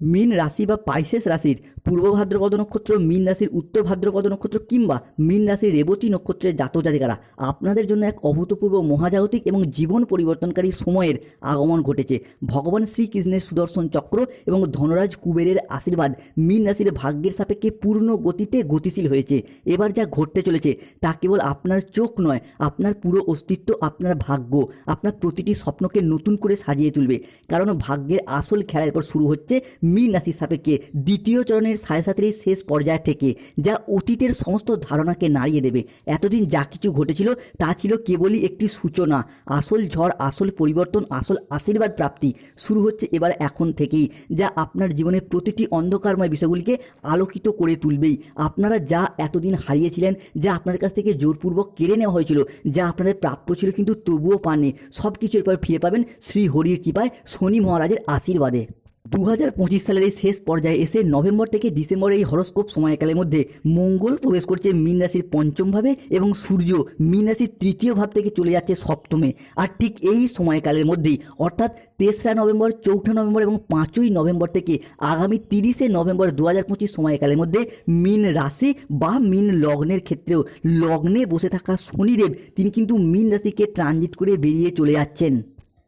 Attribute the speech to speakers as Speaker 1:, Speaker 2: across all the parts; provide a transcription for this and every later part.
Speaker 1: মীন রাশি বা পাইসেস রাশির পূর্ব ভাদ্রপদ নক্ষত্র, মীন রাশির উত্তর ভাদ্রপদ নক্ষত্র কিংবা মীন রাশির রেবতী নক্ষত্রের জাতক জাতিকারা, আপনাদের জন্য এক অভূতপূর্ব মহাজাগতিক এবং জীবন পরিবর্তনকারী সময়ের আগমন ঘটেছে। ভগবান শ্রীকৃষ্ণের সুদর্শন চক্র এবং ধনরাজ কুবেরের আশীর্বাদ মীন রাশির ভাগ্যের সাপেক্ষে পূর্ণ গতিতে গতিশীল হয়েছে। এবার যা ঘটতে চলেছে, তা কেবল আপনার চোখ নয়, আপনার পুরো অস্তিত্ব, আপনার ভাগ্য, আপনার প্রতিটি স্বপ্নকে নতুন করে সাজিয়ে তুলবে। কারণ ভাগ্যের আসল খেলা এরপর শুরু হচ্ছে মীন রাশির সাপেক্ষে দ্বিতীয় চরণের সাড়ে শেষ পর্যায় থেকে, যা অতীতের সমস্ত ধারণাকে নাড়িয়ে দেবে। এতদিন যা কিছু ঘটেছিল তা ছিল কেবলই একটি সূচনা, আসল ঝড়, আসল পরিবর্তন, আসল আশীর্বাদ প্রাপ্তি। শুরু হচ্ছে এবার এখন থেকেই, যা আপনার জীবনের প্রতিটি অন্ধকারময় বিষয়গুলিকে আলোকিত করে তুলবেই। আপনারা যা এতদিন হারিয়েছিলেন, যা আপনার কাছ থেকে জোরপূর্বক কেড়ে নেওয়া হয়েছিল, যা আপনাদের প্রাপ্য ছিল কিন্তু তবুও পাননি সব কিছুর পর ফিরে পাবেন শ্রী হরির কৃপায় শনি মহারাজের আশীর্বাদে। দু হাজার পঁচিশ সালের এই শেষ পর্যায়ে এসে নভেম্বর থেকে ডিসেম্বর এই হরস্কোপ সময়কালের মধ্যে মঙ্গল প্রবেশ করছে মীন রাশির পঞ্চম ভাবে এবং সূর্য মীন রাশির তৃতীয় ভাব থেকে চলে যাচ্ছে সপ্তমে। আর ঠিক এই সময়কালের মধ্যেই, অর্থাৎ তেসরা নভেম্বর, চৌঠা নভেম্বর এবং পাঁচই নভেম্বর থেকে আগামী তিরিশে নভেম্বর দু হাজার পঁচিশ সময়কালের মধ্যে মীন রাশি বা মীন লগ্নের ক্ষেত্রেও লগ্নে বসে থাকা শনিদেব, তিনি কিন্তু মীন রাশিকে ট্রানজিট করে বেরিয়ে চলে যাচ্ছেন।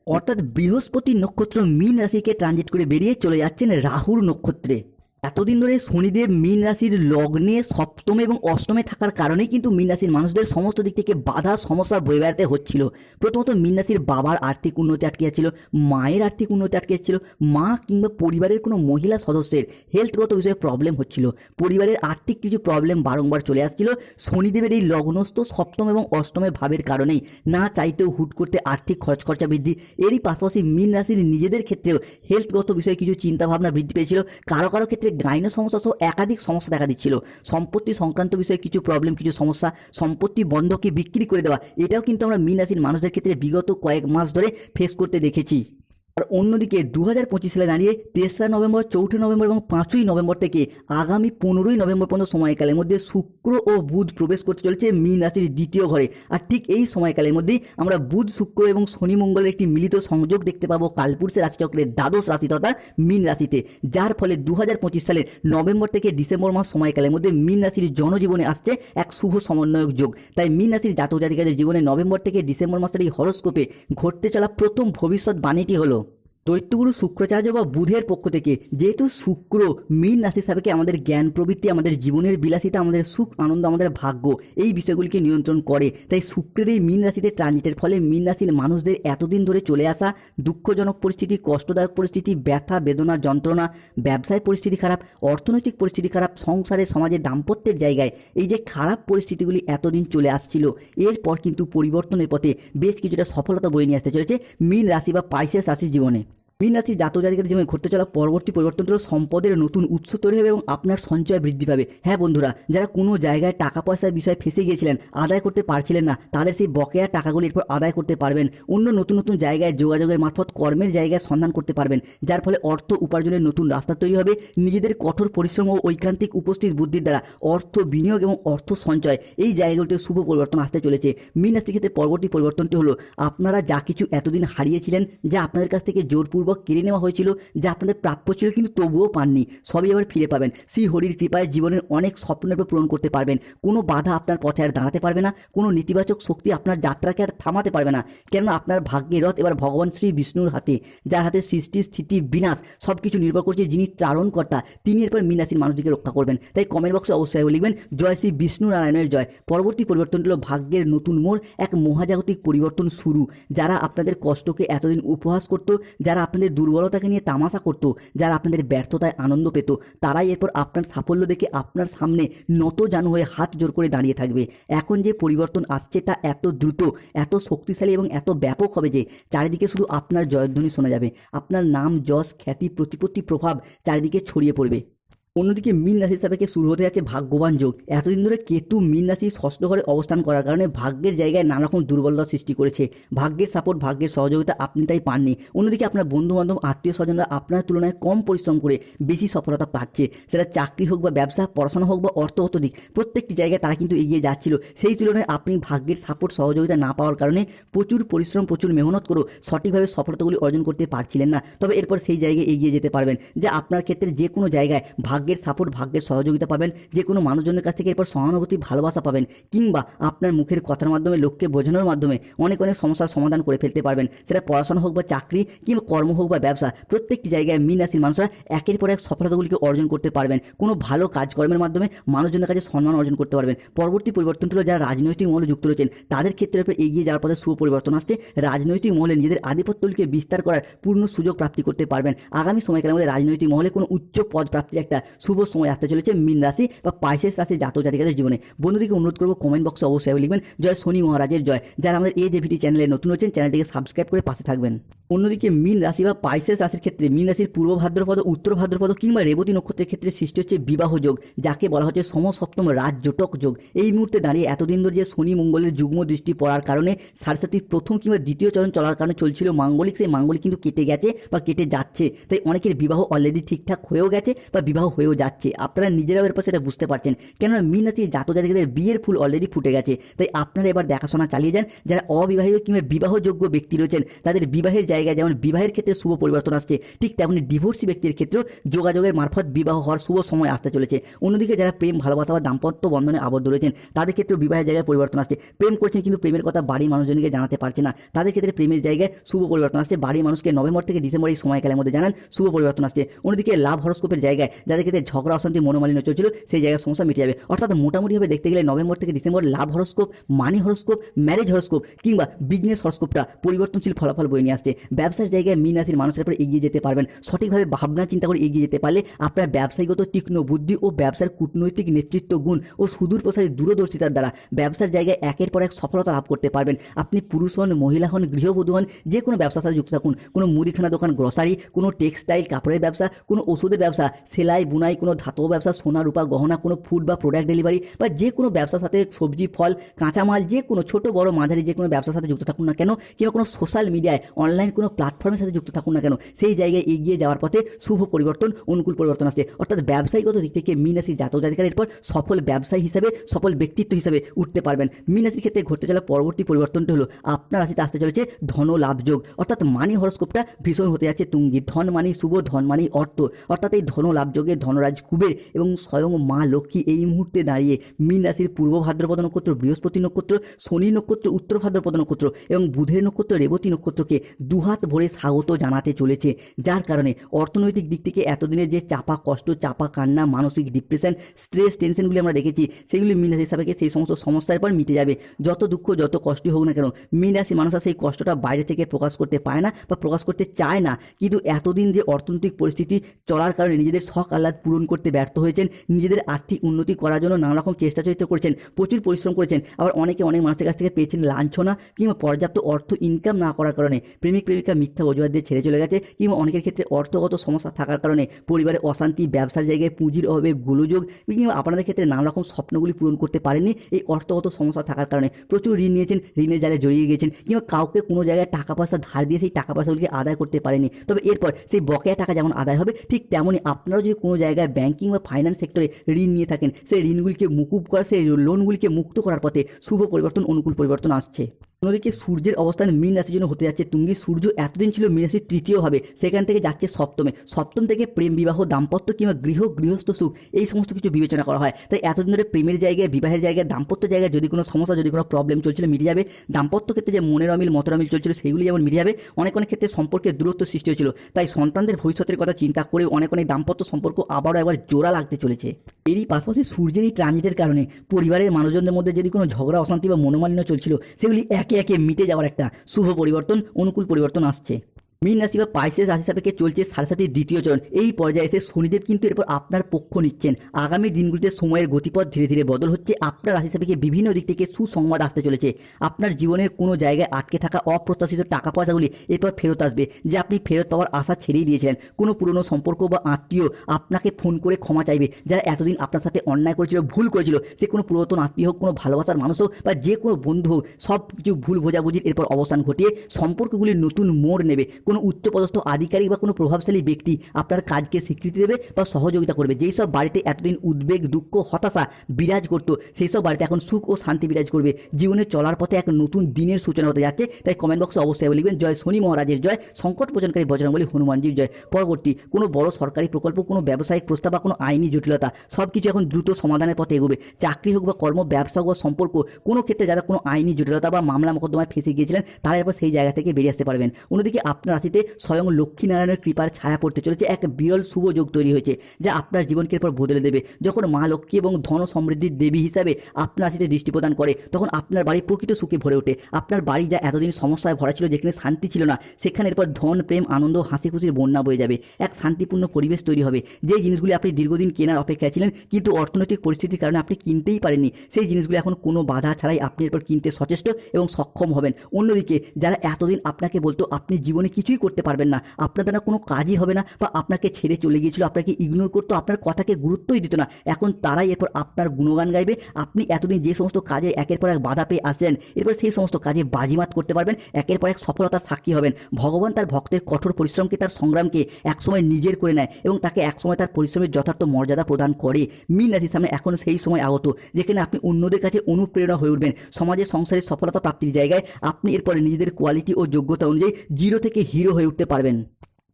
Speaker 1: অর্থাৎ বৃহস্পতি নক্ষত্র মীন রাশিকে ট্রানজিট করে বেরিয়ে চলে যাচ্ছেন রাহুর নক্ষত্রে। এতদিন ধরে শনিদেব মীন রাশির লগ্নে সপ্তমে এবং অষ্টমে থাকার কারণেই কিন্তু মীন রাশির মানুষদের সমস্ত দিক থেকে বাধা, সমস্যা বয়ে বেড়াতে হচ্ছিল। প্রথমত মীন রাশির বাবার আর্থিক উন্নতি আটকে যাচ্ছিল মায়ের আর্থিক উন্নতি আটকে যাচ্ছিল মা কিংবা পরিবারের কোনো মহিলা সদস্যের হেলথগত বিষয়ে প্রবলেম হচ্ছিল। পরিবারের আর্থিক কিছু প্রবলেম বারংবার চলে আসছিল। শনিদেবের এই লগ্নস্থ সপ্তম এবং অষ্টমের ভাবের কারণেই না চাইতেও হুট করতে আর্থিক খরচ খরচা বৃদ্ধি। এরই পাশাপাশি মীন রাশির নিজেদের ক্ষেত্রেও হেলথগত বিষয়ে কিছু চিন্তাভাবনা বৃদ্ধি পেয়েছিল। কারও কারও ক্ষেত্রে গাইন সমস্যা সহ একাধিক সমস্যা দেখা দিচ্ছিল। সম্পত্তি সংক্রান্ত বিষয়ে কিছু প্রবলেম কিছু সমস্যা, সম্পত্তি বন্ধকে বিক্রি করে দেওয়া, এটাও কিন্তু আমরা মিন রাশির মানুষদের ক্ষেত্রে বিগত কয়েক মাস ধরে ফেস করতে দেখেছি। আর অন্যদিকে দু হাজার পঁচিশ সালে দাঁড়িয়ে তেসরা নভেম্বর, চৌঠা নভেম্বর এবং পাঁচই নভেম্বর থেকে আগামী পনেরোই নভেম্বর পর্যন্ত সময়কালের মধ্যে শুক্র ও বুধ প্রবেশ করতে চলেছে মীন রাশির দ্বিতীয় ঘরে। আর ঠিক এই সময়কালের মধ্যেই আমরা বুধ, শুক্র এবং শনি মঙ্গলের একটি মিলিত সংযোগ দেখতে পাবো কালপুরুষের রাশিচক্রের দ্বাদশ রাশি তথা মীন রাশিতে, যার ফলে দু হাজার পঁচিশ সালের নভেম্বর থেকে ডিসেম্বর মাস সময়কালের মধ্যে মীন রাশির জনজীবনে আসছে এক শুভ সমন্বয়ক যোগ। তাই মীন রাশির জাতক জাতিকাদের জীবনে নভেম্বর থেকে ডিসেম্বর মাসের এই হরস্কোপে ঘটতে চলা প্রথম ভবিষ্যৎ বাণীটি হলো দৈত্যগুরু শুক্রাচার্য বা বুধের পক্ষ থেকে, যেহেতু শুক্র মীন রাশি সাপেক্ষে আমাদের জ্ঞান প্রবৃত্তি, আমাদের জীবনের বিলাসিতা, আমাদের সুখ, আনন্দ, আমাদের ভাগ্য, এই বিষয়গুলিকে নিয়ন্ত্রণ করে। তাই শুক্রের এই মীন রাশিতে ট্রানজিটের ফলে মীন রাশির মানুষদের এতদিন ধরে চলে আসা দুঃখজনক পরিস্থিতি, কষ্টদায়ক পরিস্থিতি, ব্যথা, বেদনা, যন্ত্রণা, ব্যবসায় পরিস্থিতি খারাপ, অর্থনৈতিক পরিস্থিতি খারাপ, সংসারে, সমাজে দাম্পত্যের জায়গায় এই যে খারাপ পরিস্থিতিগুলি এতদিন চলে আসছিল, এরপর কিন্তু পরিবর্তনের পথে বেশ কিছুটা সফলতা বয়ে নিয়ে আসতে চলেছে মীন রাশি বা পাইসেস রাশির জীবনে। মীন রাশির জাতক জাতিকাদের জীবনে ঘটতে চলা পরবর্তী পরিবর্তন হলো সম্পদের নতুন উৎস তৈরি হবে এবং আপনার সঞ্চয় বৃদ্ধি পাবে। হ্যাঁ বন্ধুরা, যারা কোনো জায়গায় টাকা পয়সার বিষয়ে ফেসে গিয়েছিলেন, আদায় করতে পারছিলেন না, তাদের সেই বকেয়া টাকাগুলি এরপর আদায় করতে পারবেন। অন্য নতুন নতুন জায়গায় যোগাযোগের মারফত কর্মের জায়গায় সন্ধান করতে পারবেন, যার ফলে অর্থ উপার্জনের নতুন রাস্তা তৈরি হবে। নিজেদের কঠোর পরিশ্রম ও ঐকান্তিক উপস্থিত বুদ্ধির দ্বারা অর্থ বিনিয়োগ এবং অর্থ সঞ্চয় এই জায়গাগুলিতে শুভ পরিবর্তন আসতে চলেছে। মীন রাশির ক্ষেত্রে পরবর্তী পরিবর্তনটি হলো, আপনারা যা কিছু এতদিন হারিয়েছিলেন, যা আপনাদের কাছ থেকে জোরপূর্বক কেড়ে নেওয়া হয়েছিল, যা আপনাদের প্রাপ্য ছিল কিন্তু তবুও পাননি। সবই আবার ফিরে পাবেন। শ্রী হরির কৃপায় জীবনের অনেক স্বপ্নের পূরণ করতে পারবেন। কোনো বাধা আপনার পথে আর দাঁড়াতে পারবে না। কোনো নেতিবাচক শক্তি আপনার যাত্রাকে আর থামাতে পারবে না। কেননা আপনার ভাগ্যের রথ এবার ভগবান শ্রী বিষ্ণুর হাতে, যার হাতে সৃষ্টি, স্থিতি, বিনাশ সব কিছু নির্ভর করছে যিনি চারণকর্তা তিনি এরপর মীনাসীর মানুষটিকে রক্ষা করবেন। তাই কমেন্ট বক্সে অবশ্যই লিখবেন, জয় শ্রী বিষ্ণু নারায়ণের জয়। পরবর্তী পরিবর্তন হলো ভাগ্যের নতুন মোড়, এক মহাজাগতিক পরিবর্তন শুরু। যারা আপনাদের কষ্টকে এতদিন উপহাস করতো, যারা দুর্বলতাকে নিয়ে তামাশা করত, যারা আপনাদের ব্যর্থতায় আনন্দ পেত, তারাই এরপর আপনার সাফল্য দেখে আপনার সামনে নত জানু হয়ে হাত জোর করে দাঁড়িয়ে থাকবে। এখন যে পরিবর্তন আসছে তা এত দ্রুত, এত শক্তিশালী এবং এত ব্যাপক হবে যে চারিদিকে শুধু আপনার জয়ধ্বনি শোনা যাবে। আপনার নাম, যশ, খ্যাতি, প্রতিপত্তি, প্রভাব চারিদিকে ছড়িয়ে পড়বে। অন্যদিকে মীন রাশির সাপেক্ষে শুরু হতে যাচ্ছে ভাগ্যবান যোগ। এতদিন ধরে কেতু মীন রাশি ষষ্ঠ ঘরে অবস্থান করার কারণে ভাগ্যের জায়গায় নানা রকম দুর্বলতা সৃষ্টি করেছে। ভাগ্যের সাপোর্ট ভাগ্যের সহযোগিতা আপনি তাই পাননি। অন্যদিকে আপনার বন্ধু বান্ধব আত্মীয় স্বজনরা আপনার তুলনায় কম পরিশ্রম করে বেশি সফলতা পাচ্ছে। সেটা চাকরি হোক বা ব্যবসা, পড়াশোনা হোক বা অর্থগত দিক, প্রত্যেকটি জায়গায় তারা কিন্তু এগিয়ে যাচ্ছিল। সেই তুলনায় আপনি ভাগ্যের সাপোর্ট সহযোগিতা না পাওয়ার কারণে প্রচুর পরিশ্রম, প্রচুর মেহনত করেও সঠিকভাবে সফলতাগুলি অর্জন করতে পারছিলেন না। তবে এরপর সেই জায়গায় এগিয়ে যেতে পারবেন, যা আপনার ক্ষেত্রে যে কোনো জায়গায় ভাগ্যের সাপোর্ট ভাগ্যের সহযোগিতা পাবেন, যে কোনো মানুষজনের কাছ থেকে এরপর সহানুভূতি, ভালোবাসা পাবেন, কিংবা আপনার মুখের কথার মাধ্যমে, লোককে বোঝানোর মাধ্যমে অনেক অনেক সমস্যার সমাধান করে ফেলতে পারবেন। সেটা পড়াশোনা হোক বা চাকরি, কিংবা কর্ম হোক বা ব্যবসা, প্রত্যেকটি জায়গায় মিন রাশির মানুষরা একের পর এক সফলতাগুলিকে অর্জন করতে পারবেন। কোনো ভালো কাজকর্মের মাধ্যমে মানুষজনের কাছে সম্মান অর্জন করতে পারবেন। পরবর্তী পরিবর্তনটি হলো যারা রাজনৈতিক মহলে যুক্ত রয়েছেন, তাদের ক্ষেত্রে এগিয়ে যাওয়ার পথে শুভ পরিবর্তন আসছে। রাজনৈতিক মহলে নিজেদের আধিপত্যগুলিকে বিস্তার করার পূর্ণ সুযোগ প্রাপ্তি করতে পারবেন। আগামী সময়কালের মধ্যে রাজনৈতিক মহলে কোনো উচ্চ পদ প্রাপ্তির একটা শুভ সময় আসতে চলেছে মিন রাশি বা পাইসেস রাশি জাতক জাতিকাদের জীবনে। বন্ধুদিকে অনুরোধ করব কমেন্ট বক্সে অবশ্যই লিখবেন, জয় শনি মহারাজের জয়। যারা আমাদের এই যে ভিডি চ্যানেলে নতুন হচ্ছেন, চ্যানেলটিকে সাবস্ক্রাইব করে পাশে থাকবেন। অন্যদিকে মিন রাশি বা পাইসেস রাশির ক্ষেত্রে, মিন রাশির পূর্ব ভাদ্রপদ, উত্তর ভাদ্রপদ কিংবা রেবতী নক্ষত্রের ক্ষেত্রে সৃষ্টি হচ্ছে বিবাহ যোগ, যাকে বলা হচ্ছে সমসপ্তম রাজজোটক যোগ। এই মুহূর্তে দাঁড়িয়ে এতদিন ধরে যে শনি মঙ্গলের যুগ্ম দৃষ্টি পড়ার কারণে সাড়ে সাতির প্রথম কিংবা দ্বিতীয় চরণ চলার কারণে চলছিল মাঙ্গলিক, সেই মাঙ্গলিক কিন্তু কেটে গেছে বা কেটে যাচ্ছে। তাই অনেকের বিবাহ অলরেডি ঠিকঠাক হয়েও গেছে বা বিবাহ হয়েও যাচ্ছে। আপনারা নিজেরাও এরপর সেটা বুঝতে পারছেন। কেননা মিন রাশির জাতক জাতিকাদের বিয়ের ফুল অলরেডি ফুটে গেছে। তাই আপনারা এবার দেখাশোনা চালিয়ে যান। যারা অবিবাহিত কিংবা বিবাহযোগ্য ব্যক্তি রয়েছেন, তাদের বিবাহের জায়গায় যেমন বিবাহের ক্ষেত্রে শুভ পরিবর্তন আসছে, ঠিক তেমনি ডিভোর্সি ব্যক্তির ক্ষেত্রেও যোগাযোগের মারফত বিবাহ হওয়ার শুভ সময় আসতে চলেছে। অন্যদিকে যারা প্রেম, ভালোবাসা বা দাম্পত্য বন্ধনে আবদ্ধ রয়েছেন, তাদের ক্ষেত্রেও বিবাহের জায়গায় পরিবর্তন আসছে। প্রেম করছেন কিন্তু প্রেমের কথা বাড়ির মানুষজনকে জানাতে পারছে না। তাদের ক্ষেত্রে প্রেমের জায়গায় শুভ পরিবর্তন আসছে। বাড়ির মানুষকে নভেম্বর থেকে ডিসেম্বর এই সময়কালের মধ্যে জানান, শুভ পরিবর্তন আসছে। অন্যদিকে লাভ হরস্কোপের জায়গায় যাদের ক্ষেত্রে ঝগড়া, অশান্তি, মনোমালিন্য চলছিল, সেই জায়গায় সমস্যা মিটে যাবে। অর্থাৎ মোটামুটিভাবে দেখতে গেলে নভেম্বর থেকে December love horoscope, money horoscope marriage horoscope কিংবা বিজনেস হরস্কোপটা পরিবর্তনশীল ফলাফল বয়ে নিয়ে আসছে। ব্যবসার জায়গায় মিন রাশির মানুষের উপর এগিয়ে যেতে পারবেন। সঠিকভাবে ভাবনা চিন্তা করে এগিয়ে যেতে পারলে আপনার ব্যবসায়ীগত তীক্ষ্ণ বুদ্ধি ও ব্যবসার কূটনৈতিক নেতৃত্ব গুণ ও সুদূর প্রসারী দূরদর্শিতার দ্বারা ব্যবসার জায়গায় একের পর এক সফলতা লাভ করতে পারবেন। আপনি পুরুষ হন, মহিলা হন, গৃহবধূ হন, যে কোনো ব্যবসার সাথে যুক্ত থাকুন। কোনো মুদিখানা দোকান গ্রসারি কোনো টেক্সটাইল কাপড়ের ব্যবসা, কোনো ওষুধের ব্যবসা, সেলাই বুনাই কোনো ধাতব ব্যবসা, সোনা, রূপা, গহনা, কোনো ফুড বা প্রোডাক্ট ডেলিভারি বা যে কোনো ব্যবসার সাথে সবজি, ফল, কাঁচামাল, যে কোনো ছোট, বড়, মাঝারি যে কোনো ব্যবসার সাথে যুক্ত থাকুন না কেন, কিংবা কোনো সোশ্যাল মিডিয়ায় অনলাইন কোনো প্ল্যাটফর্মের সাথে যুক্ত থাকুন না কেন, সেই জায়গায় এগিয়ে যাওয়ার পথে শুভ পরিবর্তন, অনুকূল পরিবর্তন আসছে। অর্থাৎ ব্যবসায়ীগত দিক থেকে মিনাসির জাতক জাতিকার এরপর সফল ব্যবসায়ী হিসেবে, সফল ব্যক্তিত্ব হিসেবে উঠতে পারবেন। মিনাসির ক্ষেত্রে ঘটতে চলা পরবর্তী পরিবর্তনটি হলো, আপনার রাশিতে আসতে চলেছে ধন লাভ যোগ। অর্থাৎ মানি হরস্কোপটা ভীষণ হতে যাচ্ছে। তুঙ্গি ধন মানি শুভ, ধন মানি অর্থ। অর্থাৎ এই ধন লাভ যোগে ধনরাজ কুবের এবং স্বয়ং মা লক্ষ্মী এই মুহূর্তে দাঁড়িয়ে মীন রাশির পূর্ব ভাদ্রপদ নক্ষত্র, বৃহস্পতি নক্ষত্র, শনি নক্ষত্র, উত্তর ভাদ্রপদ নক্ষত্র এবং বুধের নক্ষত্র, রেবতী নক্ষত্রকে দুহাত ভরে স্বাগত জানাতে চলেছে। যার কারণে অর্থনৈতিক দিক থেকে এতদিনের যে চাপা কষ্ট, চাপা কান্না, মানসিক ডিপ্রেশন স্ট্রেস টেনশনগুলি আমরা দেখেছি, সেগুলি মীন রাশি হিসাবে সেই সমস্ত সমস্যার পর মিটে যাবে। যত দুঃখ, যত কষ্টই হোক না কেন, মীন রাশি মানুষরা সেই কষ্টটা বাইরে থেকে প্রকাশ করতে পায় না বা প্রকাশ করতে চায় না। কিন্তু এতদিন যে অর্থনৈতিক পরিস্থিতি চলার কারণে নিজেদের শখ আহ্লাদ পূরণ করতে ব্যর্থ হয়েছেন। নিজেদের আর্থিক উন্নতি করার জন্য নানা রকম চেষ্টা চরিত্র করেছেন, প্রচুর পরিশ্রম করেছেন। আবার অনেকে অনেক মানুষের কাছ থেকে পেয়েছেন লাঞ্ছনা কিংবা পর্যাপ্ত অর্থ ইনকাম না করার কারণে। প্রেমিক প্রেমিকা মিথ্যা অজুহাত দিয়ে ছেড়ে চলে গেছে কিংবা অনেকের ক্ষেত্রে অর্থগত সমস্যা থাকার কারণে। পরিবারে অশান্তি, ব্যবসার জায়গায় পুঁজির অভাবে গোলযোগ কিংবা আপনাদের ক্ষেত্রে নানা রকম স্বপ্নগুলি পূরণ করতে পারেননি। এই অর্থগত সমস্যা থাকার কারণে প্রচুর ঋণ নিয়েছেন, ঋণের জালে জড়িয়ে গেছেন কিংবা কাউকে কোনো জায়গায় টাকা পয়সা ধার দিয়ে সেই টাকা পয়সাগুলিকে আদায় করতে পারেনি তবে এরপর সেই বকেয়া টাকা যেমন আদায় হবে, ঠিক তেমনই আপনারাও যদি কোনো জায়গায় ব্যাংকিং বা ফাইন্যান্স সেক্টরে ঋণ নিয়ে থাকেন। সেই ঋণগুলিকে মুকুব করা, সেই লোনগুলিকে মুক্ত করার পথে শুভ পরিবর্তন, অনুকূল পরিবর্তন আসছে। অন্যদিকে সূর্যের অবস্থান মীন রাশির জন্য হতে যাচ্ছে তুঙ্গি। সূর্য এতদিন ছিল মীন রাশির তৃতীয় হবে সেখান থেকে যাচ্ছে সপ্তমে। সপ্তম থেকে প্রেম বিবাহ, দাম্পত্য কিংবা গৃহ, গৃহস্থ সুখ, এই সমস্ত কিছু বিবেচনা করা হয়। তাই এতদিন ধরে প্রেমের জায়গায়, বিবাহের জায়গায়, দাম্পত্য জায়গায় যদি কোনো সমস্যা, যদি কোনো প্রবলেম চলছিল, মিটে যাবে। দাম্পত্য ক্ষেত্রে যে মনের অমিল মতের অমিল চলছিল, সেগুলি যেমন মিটে যাবে, অনেক অনেক ক্ষেত্রে সম্পর্কে দূরত্ব সৃষ্টি হয়েছিল। তাই সন্তানদের ভবিষ্যতের কথা চিন্তা করে অনেক অনেক দাম্পত্য সম্পর্ক আবারও একবার জোড়া লাগতে চলেছে। এরই পাশাপাশি সূর্যের এই ট্রানজিটের কারণে পরিবারের মানুষজনদের মধ্যে যদি কোনো ঝগড়া, অশান্তি বা মনোমালিন্য চলছিল, সেগুলি একে একে একে মিটে যাওয়ার একটা শুভ পরিবর্তন অনুকূল পরিবর্তন আসছে। মীন রাশি বা পাইসেস রাশি সাপেক্ষে চলছে সাড়ে দ্বিতীয় চরণ। এই পর্যায়ে এসে শনিদেব কিন্তু এরপর আপনার পক্ষ নিচ্ছেন। আগামী দিনগুলিতে সময়ের গতিপথ ধীরে ধীরে বদল হচ্ছে। আপনার রাশি সাপেক্ষে বিভিন্ন দিক থেকে সুসংবাদ আসতে চলেছে। আপনার জীবনের কোনো জায়গায় আটকে থাকা অপ্রত্যাশিত টাকা পয়সাগুলি এরপর ফেরত আসবে, যে আপনি ফেরত পাওয়ার আশা ছেড়েই দিয়েছিলেন। কোনো পুরনো সম্পর্ক বা আত্মীয় আপনাকে ফোন করে ক্ষমা চাইবে, যারা এতদিন আপনার সাথে অন্যায় করেছিল, ভুল করেছিল। সে কোনো পুরাতন আত্মীয় হোক, কোনো ভালোবাসার মানুষ হোক, বা যে কোনো বন্ধু হোক সব কিছু ভুল বোঝাবুঝির এরপর অবসান ঘটিয়ে সম্পর্কগুলির নতুন মোড় নেবে। কোনো উচ্চপদস্থ আধিকারিক বা কোনো প্রভাবশালী ব্যক্তি আপনার কাজকে স্বীকৃতি দেবে বা সহযোগিতা করবে। যেই সব বাড়িতে এতদিন উদ্বেগ, দুঃখ, হতাশা বিরাজ করতো, সেই সব বাড়িতে এখন সুখ ও শান্তি বিরাজ করবে। জীবনে চলার পথে এক নতুন দিনের সূচনা হতে যাচ্ছে। তাই কমেন্ট বক্সে অবশ্যই লিখবেন, জয় শনি মহারাজের জয়, সংকট প্রচনকারী বজরঙ্গলী হনুমানজির জয়। পরবর্তী কোনো বড় সরকারি প্রকল্প, কোনো ব্যবসায়িক প্রস্তাব বা কোনো আইনি জটিলতা সব কিছু এখন দ্রুত সমাধানের পথে এগোবে। চাকরি হোক বা কর্ম, ব্যবসা হোক বা সম্পর্ক, কোনো ক্ষেত্রে যারা কোনো আইনি জটিলতা বা মামলা মোকদ্দমায় ফেঁসে গিয়েছিলেন, তারা এরপর সেই জায়গা থেকে বেরিয়ে আসতে পারবেন। অন্যদিকে আপনার রাশিতে স্বয়ং লক্ষ্মীনারায়ণের কৃপার ছায়া পড়তে চলেছে। এক বিরল শুভ যোগ তৈরি হয়েছে, যা আপনার জীবনকে এরপর বদলে দেবে। যখন মা লক্ষ্মী এবং ধন সমৃদ্ধির দেবী হিসাবে আপনার রাশিতে দৃষ্টি প্রদান করে, তখন আপনার বাড়ি প্রকৃত সুখে ভরে ওঠে। আপনার বাড়ি যা এতদিন সমস্যায় ভরা ছিল, যেখানে শান্তি ছিল না, সেখানে এরপর ধন, প্রেম, আনন্দ হাসি খুশির বন্যা বয়ে যাবে। এক শান্তিপূর্ণ পরিবেশ তৈরি হবে। যে জিনিসগুলি আপনি দীর্ঘদিন কেনার অপেক্ষায় ছিলেন, কিন্তু অর্থনৈতিক পরিস্থিতির কারণে আপনি কিনতেই পারেননি, সেই জিনিসগুলি এখন কোনো বাধা ছাড়াই আপনি এরপর কিনতে সচেষ্ট এবং সক্ষম হবেন। অন্যদিকে, যারা এতদিন আপনাকে বলতো, আপনি জীবনে কিছুই করতে পারবেন না। আপনার দ্বারা কোনো কাজই হবে না বা আপনাকে ছেড়ে চলে গিয়েছিল, আপনাকে ইগনোর করতো, আপনার কথাকে গুরুত্বই দিত না। এখন তারাই এরপর আপনার গুণগান গাইবে। আপনি এতদিন যে সমস্ত কাজে একের পর এক বাধা পেয়ে আসলেন, এরপর সেই সমস্ত কাজে বাজিমাত করতে পারবেন, একের পর এক সফলতার সাক্ষী হবেন। ভগবান তার ভক্তের কঠোর পরিশ্রমকে, তার সংগ্রামকে একসময় নিজের করে নেয় এবং তাকে একসময় তার পরিশ্রমের যথার্থ মর্যাদা প্রদান করে। মিন রাশির সামনে এখন সেই সময় আগত, যেখানে আপনি অন্যদের কাছে অনুপ্রেরণা হয়ে উঠবেন। সমাজের সংসারের সফলতা প্রাপ্তির জায়গায় আপনি এরপরে নিজেদের কোয়ালিটি ও যোগ্যতা অনুযায়ী জিরো থেকে হিরো হয়ে উঠতে পারবেন।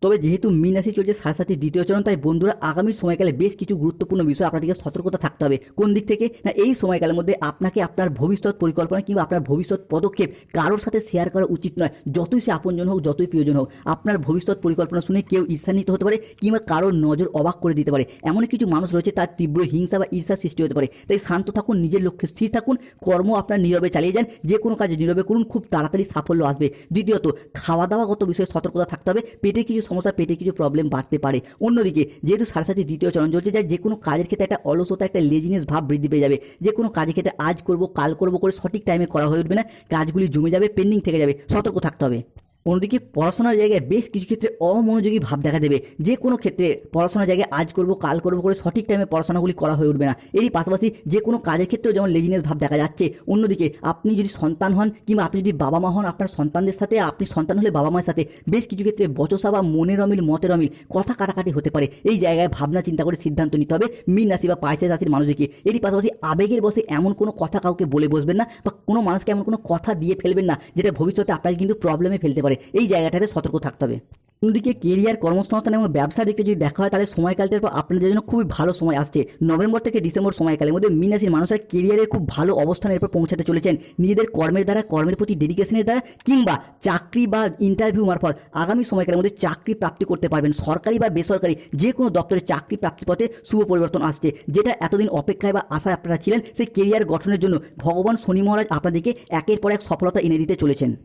Speaker 1: তবে যেহেতু মিন রাশি চলছে সাড়ে সাতটি দ্বিতীয় চরণ, তাই বন্ধুরা আগামী সময়কালে বেশ কিছু গুরুত্বপূর্ণ বিষয় আপনাদেরকে সতর্কতা থাকতে হবে। কোন দিক থেকে? না, এই সময়কালের মধ্যে আপনাকে আপনার ভবিষ্যৎ পরিকল্পনা কিংবা আপনার ভবিষ্যৎ পদক্ষেপ কারোর সাথে শেয়ার করা উচিত নয়। যতই সে আপনজন হোক, যতই প্রিয়জন হোক, আপনার ভবিষ্যৎ পরিকল্পনা শুনে কেউ ঈর্ষান্বিত হতে পারে কিংবা কারোর নজর অবাক করে দিতে পারে। এমন কিছু মানুষ রয়েছে, তার তীব্র হিংসা বা ঈর্ষার সৃষ্টি হতে পারে। তাই শান্ত থাকুন, নিজের লক্ষ্যে স্থির থাকুন, কর্ম আপনার নীরবে চালিয়ে যান, যে কোনো কাজে নীরবে করুন, খুব তাড়াতাড়ি সাফল্য আসবে। দ্বিতীয়ত খাওয়া দাওয়াগত বিষয়ে সতর্কতা থাকতে হবে। পেটে কিছু সমস্যা পেটে কিছু প্রবলেম বাড়তে পারে। অন্যদিকে, যেহেতু সাড়ে দ্বিতীয় চরণ চলছে যায় যে কোনো কাজের ক্ষেত্রে একটা অলসতা, একটা লেজিনেস ভাব বৃদ্ধি পেয়ে যাবে। যে কোনো কাজের ক্ষেত্রে আজ করব, কাল করব করে সঠিক টাইমে করা হয়ে উঠবে না। কাজগুলি জমে যাবে পেন্ডিং থেকে যাবে। সতর্ক থাকতে হবে। অন্যদিকে পড়াশোনার জায়গায় বেশ কিছু ক্ষেত্রে অমনোযোগী ভাব দেখা দেবে। যে কোনো ক্ষেত্রে পড়াশোনার জায়গায় আজ করব, কাল করব করে সঠিক টাইমে পড়াশোনাগুলি করা হয়ে উঠবে না। এরই পাশাপাশি যে কোনো কাজের ক্ষেত্রেও যেমন লেজিনেস ভাব দেখা যাচ্ছে। অন্যদিকে আপনি যদি সন্তান হন কিংবা আপনি যদি বাবা মা হন, আপনার সন্তানদের সাথে, আপনি সন্তান হলে বাবা মায়ের সাথে বেশ কিছু ক্ষেত্রে বচসা বা মনের অমিল, মতের অমিল কথা কাটাকাটি হতে পারে। এই জায়গায় ভাবনা চিন্তা করে সিদ্ধান্ত নিতে হবে মিন রাশি বা পাইসেস রাশির মানুষদেরকে। এরই পাশাপাশি আবেগের বসে এমন কোনো কথা কাউকে বলে বসবেন না বা কোনো মানুষকে এমন কোনো কথা দিয়ে ফেলবেন না যেটা ভবিষ্যতে আপনাকে কিন্তু প্রবলেমে ফেলতে পারে। এই জায়গাটাতে সতর্ক থাকতে হবে। অন্যদিকে কেরিয়ার কর্মসংস্থান এবং ব্যবসার দিকে যদি দেখা হয়, তাহলে সময়কালটার পর আপনাদের জন্য খুবই ভালো সময় আসছে। নভেম্বর থেকে ডিসেম্বর সময়কালের মধ্যে মিনাসির মানুষের কেরিয়ারের খুব ভালো অবস্থানের পর পৌঁছাতে চলেছেন। নিজেদের কর্মের দ্বারা, কর্মের প্রতি ডেডিকেশনের দ্বারা, কিংবা চাকরি বা ইন্টারভিউ মারফত আগামী সময়কালের মধ্যে চাকরি প্রাপ্তি করতে পারবেন। সরকারি বা বেসরকারি যে কোনো দপ্তরে চাকরি প্রাপ্তির পথে শুভ পরিবর্তন আসছে। যেটা এতদিন অপেক্ষায় বা আশায় আপনারা ছিলেন, সেই কেরিয়ার গঠনের জন্য ভগবান শনি মহারাজ আপনাদেরকে একের পর এক সফলতা এনে দিতে চলেছেন।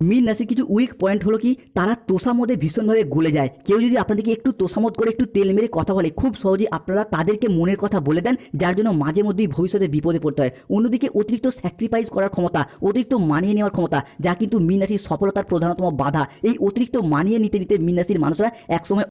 Speaker 1: মীন রাশি কিছু উইক পয়েন্ট হলো কি, তারা তোষামদে ভীষণভাবে গলে যায়। কেউ যদি আপনাদেরকে একটু তোষামদ করে, একটু তেল মেরে কথা বলে, খুব সহজে আপনারা তাদেরকে মনের কথা বলে দেন, যার জন্য মাঝে মধ্যেই ভবিষ্যতে বিপদে পড়তে হয়। অন্যদিকে অতিরিক্ত স্যাক্রিফাইস করার ক্ষমতা, অতিরিক্ত মানিয়ে নেওয়ার ক্ষমতা, যা কিন্তু মিন রাশির সফলতার প্রধানতম বাধা। এই অতিরিক্ত মানিয়ে নিতে নিতে মিন রাশির মানুষরা একসময়